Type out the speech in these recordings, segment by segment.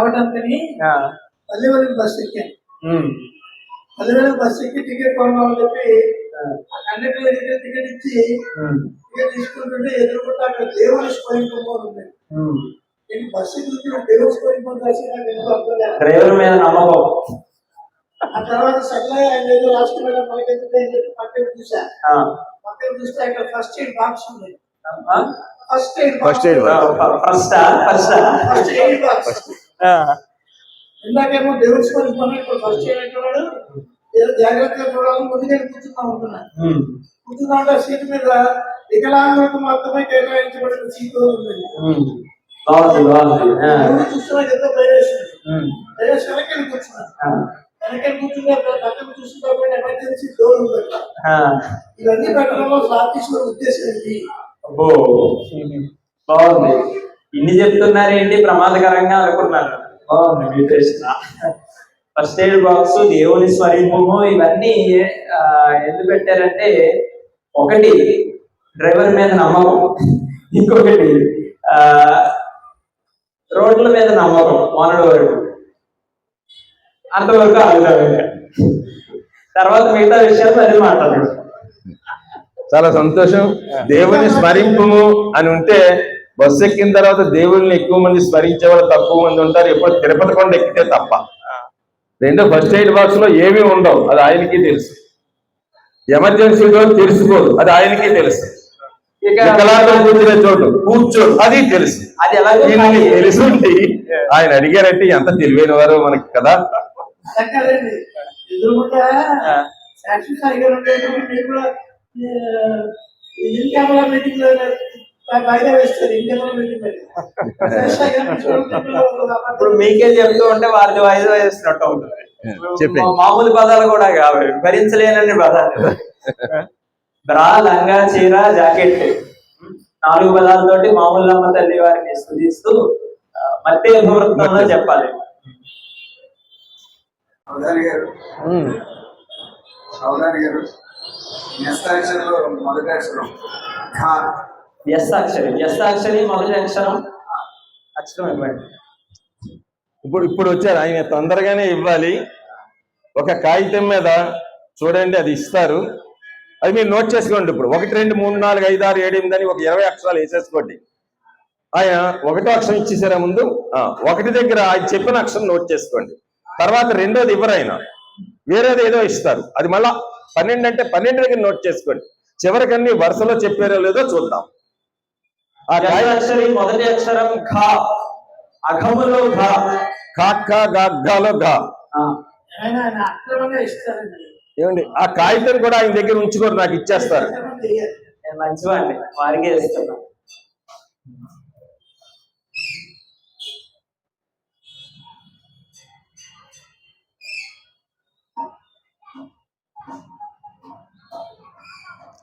రావడానికి ఆ, పల్లెవెల్లి బస్ ఎక్కాను. ఉమ్, పల్లెవెల్లి బస్ ఎక్కి టికెట్ కొన్నామని చెప్పి కండక్టర్ దగ్గర టికెట్ ఇచ్చి టికెట్ తీసుకుంటుంటే ఎదురుకుంటే అక్కడ దేవుని స్వయంగా ఉంది. నేను బస్సు కూర్చుని దేవుని కాలేదు. డ్రైవర్ మీద నమ్మకం. ఆ తర్వాత సగలే ఆయన ఏదో రాసుకున్నాడు చెప్పి పక్కన చూసా. ఆ, పక్కన చూస్తే అక్కడ ఫస్ట్ ఎయిడ్ బాక్స్ ఉంది? ఫస్ట్ ఎయిడ్ First aid ఆ, ఫ- ఫస్టా ఫస్టా ఫస్ట్ ఎయిడ్ బాక్స్ ఇందాకేమో దేవుడి ఫస్ట్ ఎయిడ్ అంటున్నాడు. ఏదో జాగ్రత్తగా చూడాలని ముందుగా కూర్చున్నాం సీట్ మీద వికలాంగులకు మాత్రమే కేటాయించబడిన సీటు ఉంది. చూస్తున్నా ఎంతో భయం వేసింది ఉమ్, భయం వేసి వెనక్కి కూర్చున్నా. ఆ, వెనక్కి కూర్చుంటే పక్కన ఎమర్జెన్సీ డోర్ ఉంది. ఇవన్నీ పెట్టడంలో ఉద్దేశం ఏంటి? అబ్బో. బాగుంది. ఇన్ని చెప్తున్నారేంటి? ప్రమాదకరంగా అనుకున్నాను. ఫస్ట్ ఎయిడ్ బాక్స్ దేవుని స్వరూపము ఇవన్నీ ఎందుకు పెట్టారంటే ఒకటి డ్రైవర్ మీద నమ్మకం. ఇంకొకటి ఆ, రోడ్ల మీద నమ్మకం మొన్నటి వరకు అంతవరకు ఆగుతాం తర్వాత మిగతా విషయాలు అది మాట్లాడదు చాలా సంతోషం. దేవుని స్మరింపుము అని ఉంటే బస్సు ఎక్కిన తర్వాత దేవుడిని ఎక్కువ మంది స్మరించే వాళ్ళు తక్కువ మంది ఉంటారు. ఎప్పుడు తిరుపతి కొండ ఎక్కితే తప్ప. రెండో ఫస్ట్ ఎయిడ్ బాక్స్లో ఏమీ ఉండవు. అది ఆయనకి తెలుసు. ఎమర్జెన్సీలో తెలుసుకోదు. అది ఆయనకి తెలుసు. ఇక వికలాంగులు కూర్చునే చోటు. కూర్చోడు అది తెలుసు. అది ఎలా తెలుసుండి ఆయన అడిగారంటే ఎంత తెలివైన వారు మనకి కదా. ఎదురుకుంటా ఇప్పుడు మీకే చెప్తూ ఉంటే వారిది వాయిదా వేస్తున్నట్టు అవుతుంది. మామూలు పదాలు కూడా కావాలి భరించలేనన్ని పదాలు. బ్రా లంగా చీర జాకెట్. నాలుగు పదాలతోటి మామూలు అమ్మ తల్లి వారిని స్థుతిస్తూ మత్తే ముహూర్తంలో చెప్పాలి. గారు. గారు మొదటి అక్షరం. ఖా వ్యస్తాక్షరి వ్యస్తాక్షరి మొదటి అక్షరం. అక్షరం ఇవ్వండి. ఇప్పుడు ఇప్పుడు వచ్చారు. ఆయన తొందరగానే ఇవ్వాలి. ఒక కాగితం మీద చూడండి అది ఇస్తారు. అది మీరు నోట్ చేసుకోండి ఇప్పుడు. ఒకటి రెండు మూడు నాలుగు ఐదు ఆరు ఏడు ఎనిమిది అని ఒక ఇరవై అక్షరాలు వేసేసుకోండి. ఆయన ఒకటో అక్షరం ఇచ్చేసారా ముందు? ఆ, ఒకటి దగ్గర ఆయన చెప్పిన అక్షరం నోట్ చేసుకోండి. తర్వాత రెండోది ఇవ్వరు ఆయన వేరేది ఏదో ఇస్తారు. అది మళ్ళా పన్నెండు అంటే పన్నెండు దగ్గర నోట్ చేసుకోండి. చివరికి అన్ని వరుసలో చెప్పారో లేదో చూద్దాం. ఆ కాగితం వ్యస్తాక్షరి మొదటి అక్షరం ఘా. అఘములో ఘా. కాక్క గాగ్గాలో ఇస్తారండి. ఏమండి ఆ కాగితం కూడా ఆయన దగ్గర ఉంచుకొని నాకు ఇచ్చేస్తారు. మంచివాడిని వారికే ఇస్తున్నా.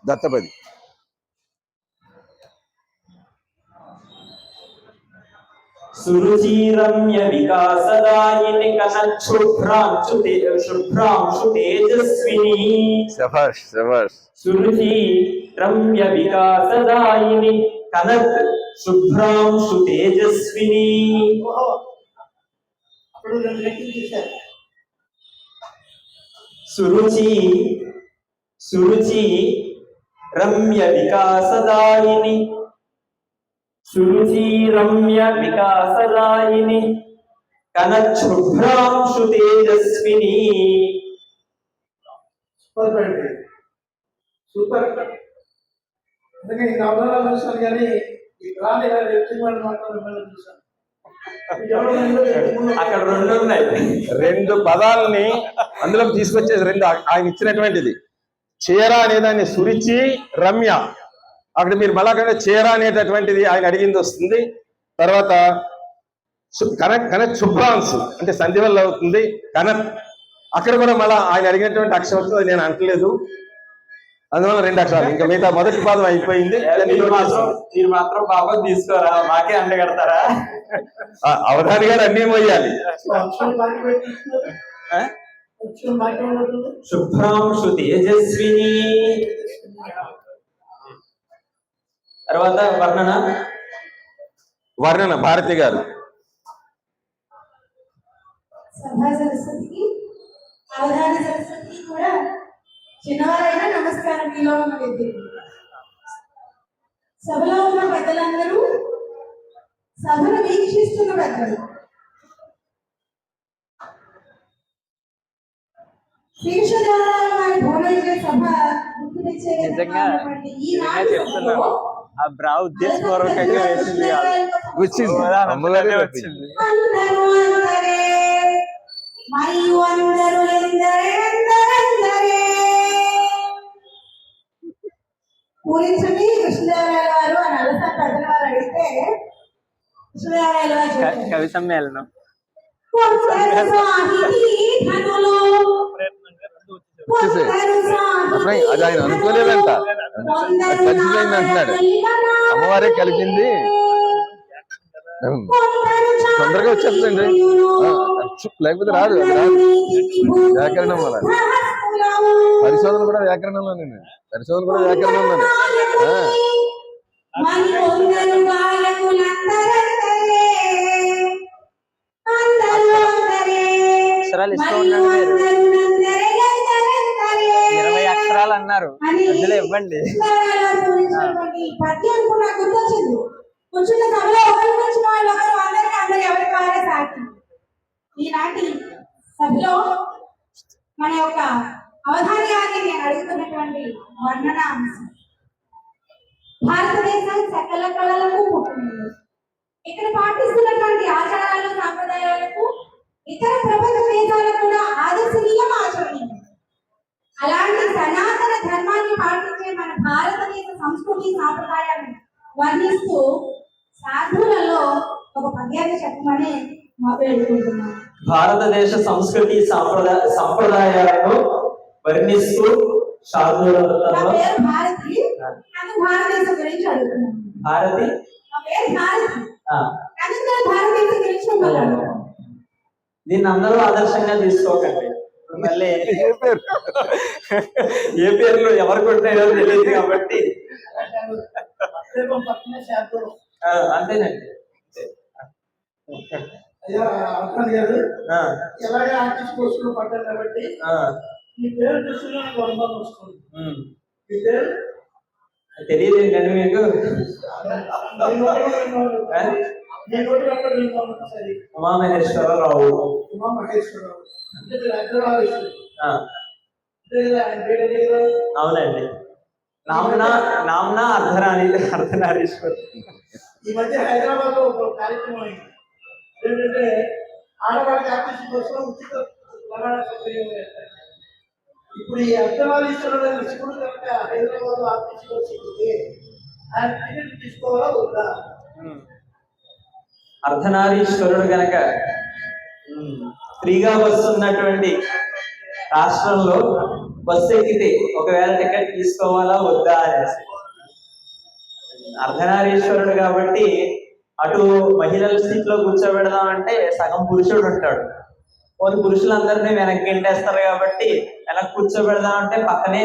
దత్తపది. సురుచిరమ్య వికాసదాయిని కనక్షుభ్రాంశు తే- శుభ్రాంశు తేజస్విని శభాష్ శభాష్ సురుచి రమ్య వికాసదాయిని కనత్ శుభ్రాంశు తేజస్విని ఓహో అప్పుడు రెండు లెక్కలు తీశారు సురుచి సురుచి రమ్య వికాసదాయిని కనశుభ్రాంశు తేజస్విని సూపర్ అండి సూపర్ అందుకే ఈ నవలలో చూసాను కానీ ఈ ఇలా అక్కడ రెండు ఉన్నాయి. రెండు పదాలని అందులోకి తీసుకొచ్చేది రెండు. ఆయన ఇచ్చినటువంటిది. చీర అనేదాన్ని సురిచి రమ్య. అక్కడ మీరు మళ్ళా చీర అనేటటువంటిది ఆయన అడిగింది వస్తుంది. తర్వాత సు- కనక్ కనక్ శుభ్రాంశు అంటే సంధి వల్ల అవుతుంది. కనక్ అక్కడ కూడా మళ్ళా ఆయన అడిగినటువంటి అక్షరం వస్తుంది నేను అంటలేదు అందువల్ల రెండు అక్షరాలు ఇంకా మిగతా మొదటి పాదం అయిపోయింది. మీరు మాత్రం తీసుకోరా? మాకే అండగడతారా అవధాని గారు అన్నీ ఉన్నట్టుంది శుభ్రాంశు తేజస్విని. తర్వాత వర్ణన? వర్ణన భారతి గారు. సభా సరస్వతికి అవధాన సరస్వతికి కూడా చిన్నవారైనా నమస్కారం మీలో సభలో ఉన్న పెద్దలందరూ సభను వీక్షిస్తున్న పెద్దలు. వారి భువనగిరి సభ గుర్తు తెచ్చే ఈ నాటి ఆ బ్రా ఉద్దేశపూర్వకంగా వేసింది కాదు. వచ్చింది అమ్మగారే. వచ్చింది అందరూ అందరే మరియు అందరూ ఎందరే ఎందరెందరే పూరించండి కృష్ణదేవరాయల వారు అని అలసా ప్రజల వారు అడిగితే కృష్ణదేవరాయల వారు క- చెప్పారు. కవి సమ్మేళనం. వచ్చేసాయి. అది ఆయన అనుకోలేదంట. కొందరు కలిసిపోయింది అంటున్నాడు. అమ్మవారే కలిపింది తొందరగా వచ్చేస్తుంది లేకపోతే రాదు రాదు. వ్యాకరణం వల్ల. పరిశోధన కూడా వ్యాకరణంలోనే పరిశోధన కూడా వ్యాకరణంలోనే ఆ, మరి కొందరు అక్షరాలు ఇస్తూ ఎవరికి వారే సాటి ఈనాటి సభలో మన యొక్క అవధాన్యాన్ని నేను అడుగుతున్నటువంటి వర్ణన అంశం. భారతదేశం సకల కళలకు పుట్టినది ఇక్కడ పాటిస్తున్నటువంటి ఆచారాలు సాంప్రదాయాలకు ఇతర ప్రపంచ దేశాలకు కూడా ఆదర్శనీయం ఆచరణీయం అలాంటి సనాతన ధర్మాన్ని పాటించే మన భారతదేశ సంస్కృతి సాంప్రదాయాన్ని వర్ణిస్తూ సాధువులలో ఒక పద్యాన్ని చెప్పమని మొదలెడుకుంటున్నాను భారతదేశ సంస్కృతి సాంప్రదాయ సంప్రదాయాలను వర్ణిస్తూ భారతి. నన్ను భారతదేశం గురించి అడుగుతున్నాను. భారతి? దీన్ని అందరూ ఆదర్శంగా తీసుకోకండి. మళ్ళీ ఏ పేరు? ఏ పేర్లు ఎవరికి ఉంటాయో తెలియదు కాబట్టి. అంతేనండి. ఎలాగే ఆర్టిస్ట్ కోర్సులో పడ్డారు కాబట్టి మీ పేరు చూస్తున్నా అనుభవం వస్తుంది. మీ పేరు? తెలియదు ఏంటండి మీకు? ఉమామహేశ్వరరావు ఉమా మహేశ్వరరావు పేరు ఏదో అవునండి. నామ్న నామ్న అర్ధనారి అర్ధనారీశ్వర్. ఈ మధ్య హైదరాబాద్లో ఒక కార్యక్రమం అయింది. ఏంటంటే ఆడవాళ్ళకి ఆర్టిస్ట్ కోసం ఉచిత రవాణా సౌకర్యం. ఇప్పుడు ఈ అర్ధవాదీశ్వరుడు అనే శివుడు కనుక హైదరాబాద్లో వచ్చింది ఆయన టికెట్ తీసుకోవాలా వద్దా? అర్ధనారీశ్వరుడు గనక ఫ్రీగా బస్సు ఉన్నటువంటి రాష్ట్రంలో బస్సు ఎక్కితే ఒకవేళ టికెట్ తీసుకోవాలా వద్దా అనేసి. అర్ధనారీశ్వరుడు కాబట్టి అటు మహిళల సీట్లో కూర్చోబెడదాం అంటే సగం పురుషుడు ఉంటాడు. కొన్ని పురుషులందరినీ వెనక్కి గెంటేస్తారు కాబట్టి వెనక్కి కూర్చోబెడదాం అంటే పక్కనే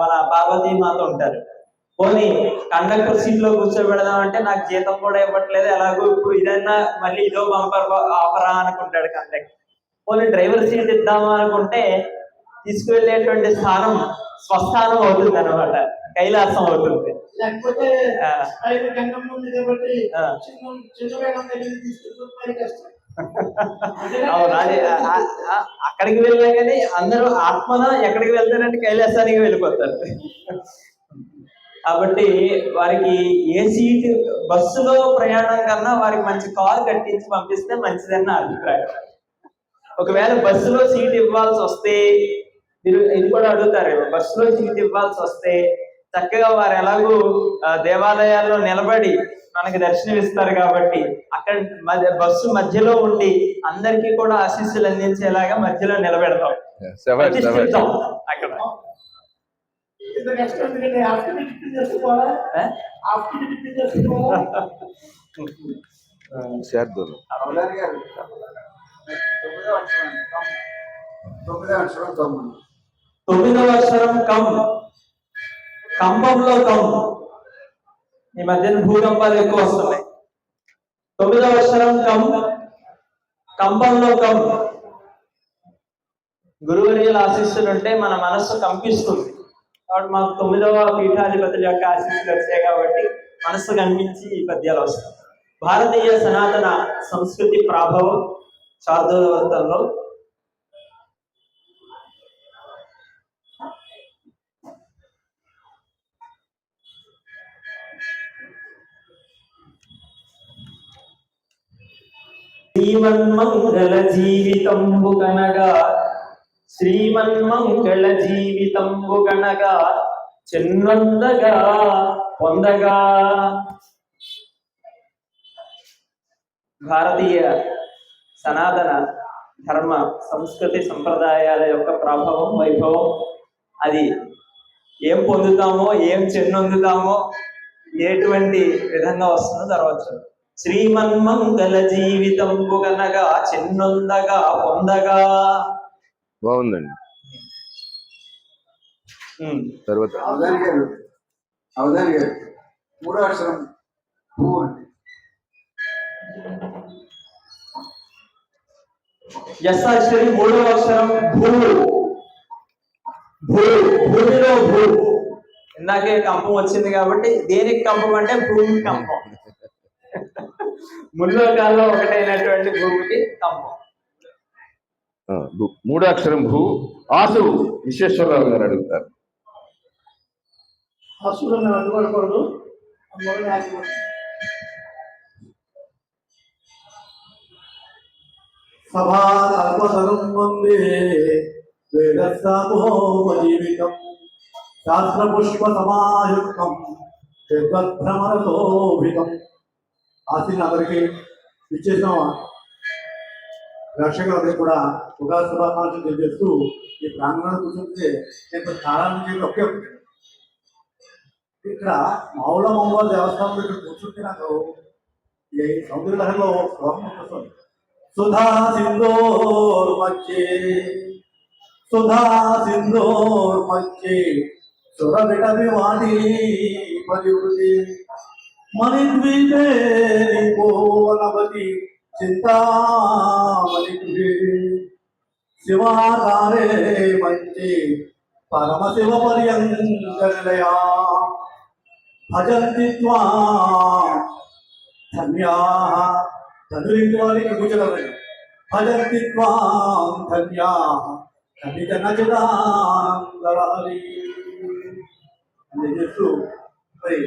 మన పార్వతీ మాత ఉంటారు. పోనీ కండక్టర్ సీట్లో కూర్చోబెడదాం అంటే నాకు జీతం కూడా ఇవ్వట్లేదు ఎలాగో ఇప్పుడు ఇదన్నా మళ్ళీ ఇదో బంపర్ ఆఫరా అనుకుంటాడు కండక్టర్. పోనీ డ్రైవర్ సీట్ ఇద్దామా అనుకుంటే తీసుకువెళ్ళేటువంటి స్థానం స్వస్థానం అవుతుంది. అనమాట కైలాసం అవుతుంది అక్కడికి వెళ్ళినా కానీ అందరూ ఆత్మన ఎక్కడికి వెళ్తారంటే కైలాసానికి వెళ్ళిపోతారు. కాబట్టి వారికి ఏ సీట్ బస్సులో ప్రయాణం కన్నా వారికి మంచి కార్ కట్టించి పంపిస్తే మంచిదని నా అభిప్రాయం. ఒకవేళ బస్సులో సీట్ ఇవ్వాల్సి వస్తే మీరు ఇది కూడా అడుగుతారు బస్సులో సీట్ ఇవ్వాల్సి వస్తే చక్కగా వారు ఎలాగూ దేవాలయాల్లో నిలబడి మనకి దర్శనం ఇస్తారు కాబట్టి అక్కడ మధ్య- బస్సు మధ్యలో ఉండి అందరికీ కూడా ఆశీస్సులు అందించేలాగా మధ్యలో నిలబెడతాం. అక్కడ. తొమ్మిదవ అక్షరం కం. కంపంలో కం. ఈ మధ్యన భూకంపాలు ఎక్కువ వస్తున్నాయి. తొమ్మిదవ అక్షరం కం. కంపంలో కం. గురువర్యుల ఆశీస్సులు ఉంటే మన మనస్సు కంపిస్తుంది. కాబట్టి మాకు తొమ్మిదవ పీఠాధిపతుల యొక్క ఆశీస్సులు వచ్చాయి కాబట్టి మనస్సు కనిపించి ఈ పద్యాలు వస్తాయి. భారతీయ సనాతన సంస్కృతి ప్రాభవం శార్దూలవర్తంలో జీవన్మంగళ జీవితంబు కనగా శ్రీమన్మంగళ జీవితంబు గణగా చిన్నొందగా పొందగా. భారతీయ సనాతన ధర్మ సంస్కృతి సంప్రదాయాల యొక్క ప్రభావం వైభవం అది ఏం పొందుతామో ఏం చెన్నొందుతామో ఎటువంటి విధంగా వస్తుందో తర్వాత శ్రీమన్మంగళ జీవితం కనగా చెన్నొందగా పొందగా. బాగుందండి. తర్వాత అవధాని గారు అవధాని గారు మూడో అక్షరం భూ అండి యశాక్షరి మూడవ అక్షరం భూ. భూ భూమిలో భూ. ఇందాకే కంపం వచ్చింది కాబట్టి దేనికి కంపం అంటే భూమి కంపం. ముల్లోకాల్లో ఒకటైనటువంటి భూమికి కంపం. మూడాక్షరం భూ- ఆసు విశ్వేశ్వరరావు గారు అడుగుతారు. అసలు వందే వేదస్థాపోపజీవితం శాస్త్రపుష్ప సమాయుక్తం భ్రమరతోభితం ఆశీన అందరికీ ఇచ్చేసిన ప్రేక్షకులందరికీ కూడా ఉగాది శుభాకాంక్షలు తెలియజేస్తూ ఈ ప్రాంగణంలో కూర్చుంటే నేను చాలా నుంచి ఒకే ఒకటి ఇక్కడ మౌళ మౌళ దేవస్థానంలో ఇక్కడ కూర్చుంటే నాకు ఈ సౌందర్యలహరిలో శ్లోకం వస్తుంది. సుధా సింధోర్ మధ్యే సుధా సింధోర్ మధ్యే సురవిట వాణి పరివృతి మణిద్వీపే నిపోనవతి చింతామణి శివాకారే మంచి పరమశివ పర్యంకరయా భజంతి త్వా ధన్యా ధనురింటి వారికి కూర్చోగలరండి భజంతి త్వాం ధన్యా ధనిత నచదాంగరాలి అని చెప్తూ మరి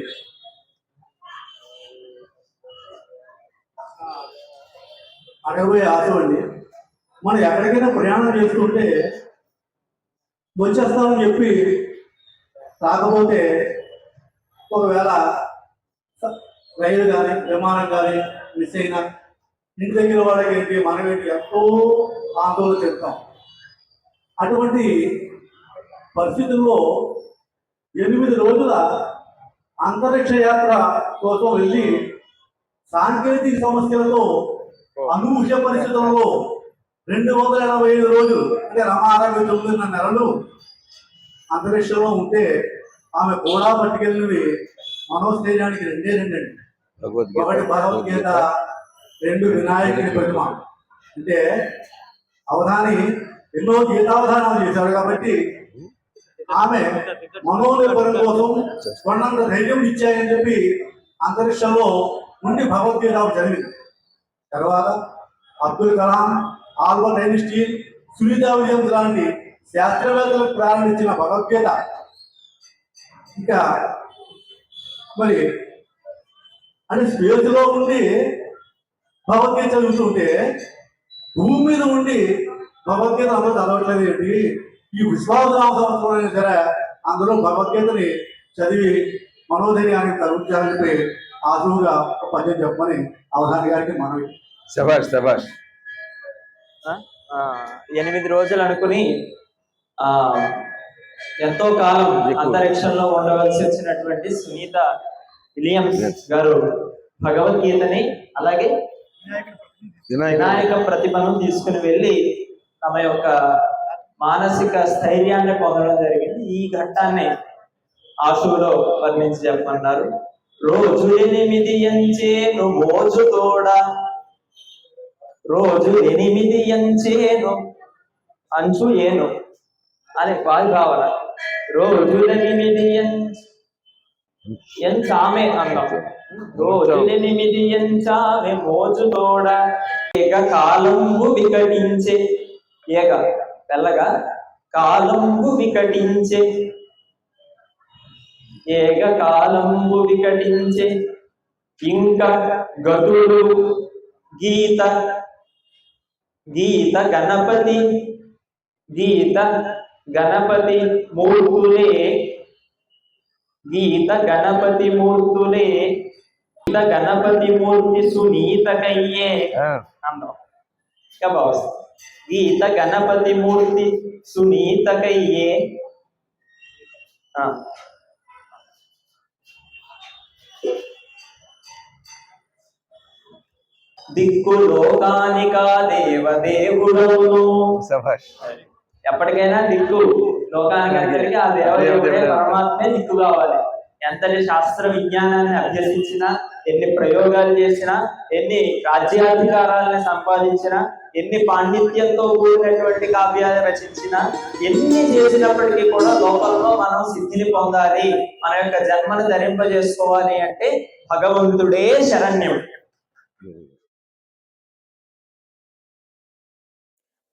అడగబోయే ఆశ అండి. మనం ఎక్కడికైనా ప్రయాణం చేస్తుంటే వచ్చేస్తామని చెప్పి రాకపోతే ఒకవేళ రైలు కానీ విమానం కానీ మిస్ అయినా ఇంటి దగ్గర వాళ్ళకి ఏంటి మనం ఏంటి ఎంతో ఆందోళన చెప్తాం అటువంటి పరిస్థితుల్లో ఎనిమిది రోజుల అంతరిక్ష యాత్ర కోసం వెళ్ళి సాంకేతిక సమస్యలతో అనూహ్య పరిస్థితుల్లో రెండు వందల ఎనభై ఐదు రోజులు అంటే రమ అరవై తొమ్మిదిన్నర నెలలు అంతరిక్షంలో ఉంటే ఆమె కూడా పట్టుకెళ్ళినవి మనోస్థైర్యానికి రెండే రెండండి. ఒకటి భగవద్గీత రెండు వినాయకుని ప్రతిమ. అంటే అవధాని ఎన్నో గీతావధానాలు చేశారు కాబట్టి ఆమె మనోనిర్భరం కోసం కొండంత ధైర్యం ఇచ్చాయని చెప్పి అంతరిక్షంలో ఉండి భగవద్గీత చదివింది. తర్వాత Abdul Kalam Albert Einstein Sunita Williams లాంటి శాస్త్రవేత్తలు ప్రారంభించిన భగవద్గీత ఇంకా మరి అంటే స్పేస్లో ఉండి భగవద్గీత చదువుతుంటే భూమి మీద ఉండి భగవద్గీత అందరూ చదవట్లేదు ఏంటి? ఈ విశ్వాసనామ సంవత్సరం అయినా సరే అందులో భగవద్గీతని చదివి మనోధైర్యాన్ని తరుగుతారని ఆసువుగా ఒక పద్యం చెప్పమని అవధాని గారికి మనవి. ఆ, ఆ, ఎనిమిది రోజులు అనుకుని ఆ ఎంతో కాలం అంతరిక్షంలో ఉండవలసి వచ్చినటువంటి సునీత విలియమ్స్ గారు భగవద్గీతని అలాగే వినాయక వినాయక ప్రతిభను తీసుకుని వెళ్ళి తమ యొక్క మానసిక స్థైర్యాన్ని పొందడం జరిగింది. ఈ ఘట్టాన్ని ఆశువులో వర్ణించి చెప్పమన్నారు. రోజు ఎనిమిది ఎంచేను మోజు తోడ రోజు ఎనిమిది ఎంచేను అంచు ఏను అని వాళ్ళు రావాల? రోజులెనిమిది ఎన్- ఎంచామె అన్నాం రోజులెనిమిది ఎంచామే మోజు తోడ ఏక కాలంబు వికటించే. ఏక తెల్లగా? కాలంబు వికటించే. ఏక కాలంబు వికటించే. ఇంకా గతుడు గీత. గీత గణపతి. గీత గణపతి మూర్తులే. గీత గణపతి మూర్తులే. గీత గణపతి మూర్తి సునీత కయ్యే గీత గణపతి మూర్తి సునీత కయ్యే దిక్కు లోకానికా దేవదేవుడవును. ఎప్పటికైనా దిక్కు లోకానికి ఆ దేవదేవుడే పరమాత్మే దిక్కు కావాలి. ఎంతటి శాస్త్ర విజ్ఞానాన్ని అభ్యసించినా ఎన్ని ప్రయోగాలు చేసినా ఎన్ని రాజ్యాధికారాలను సంపాదించినా ఎన్ని పాండిత్యంతో కూడినటువంటి కావ్యాలు రచించినా ఎన్ని చేసినప్పటికీ కూడా లోకంలో మనం సిద్ధిని పొందాలి. మన యొక్క జన్మను ధరింపజేసుకోవాలి అంటే భగవంతుడే శరణ్యం.